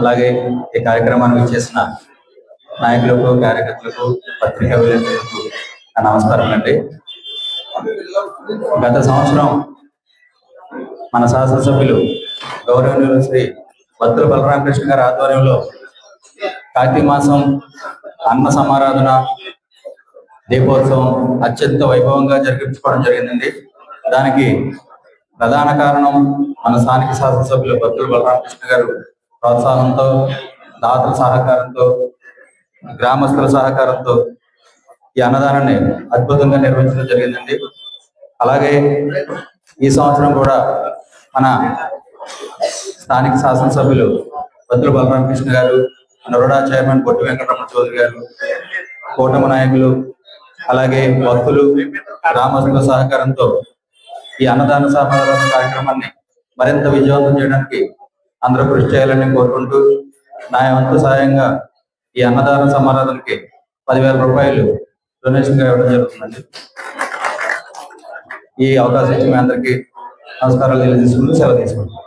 అలాగే ఈ కార్యక్రమాన్ని చేసిన నాయకులకు కార్యకర్తలకు పత్రికా విలేకరులకు నమస్కారం అండి. గత సంవత్సరం మన శాసనసభ్యులు గౌరవనీయులు శ్రీ బత్తుల బలరామకృష్ణ గారి ఆధ్వర్యంలో కార్తీక మాసం అన్న సమారాధన దీపోత్సవం అత్యంత వైభవంగా జరిపించుకోవడం జరిగిందండి. దానికి ప్రధాన కారణం మన స్థానిక శాసనసభ్యులు బత్తుల బలరామకృష్ణ గారు ప్రోత్సాహంతో దాతల సహకారంతో గ్రామస్తుల సహకారంతో ఈ అన్నదానాన్ని అద్భుతంగా నిర్వహించడం జరిగిందండి. అలాగే ఈ సంవత్సరం కూడా మన స్థానిక శాసనసభ్యులు బద్దుల బలరామకృష్ణ గారు నరుడా చైర్మన్ పొట్టి వెంకటరమణ చౌదరి గారు కూటమి నాయకులు అలాగే భక్తులు గ్రామస్తుల సహకారంతో ఈ అన్నదాన సహకార కార్యక్రమాన్ని మరింత విజయవంతం చేయడానికి అందరూ కృషి చేయాలని కోరుకుంటూ నా వంతు సహాయంగా ఈ అన్నదాన సమారాధనకి పదివేల రూపాయలు డొనేషన్గా ఇవ్వడం జరుగుతుందండి. ఈ అవకాశం ఇచ్చిన మీ అందరికీ నమస్కారాలు తెలియజేసుకుంటూ సెలవు తీసుకుంటాం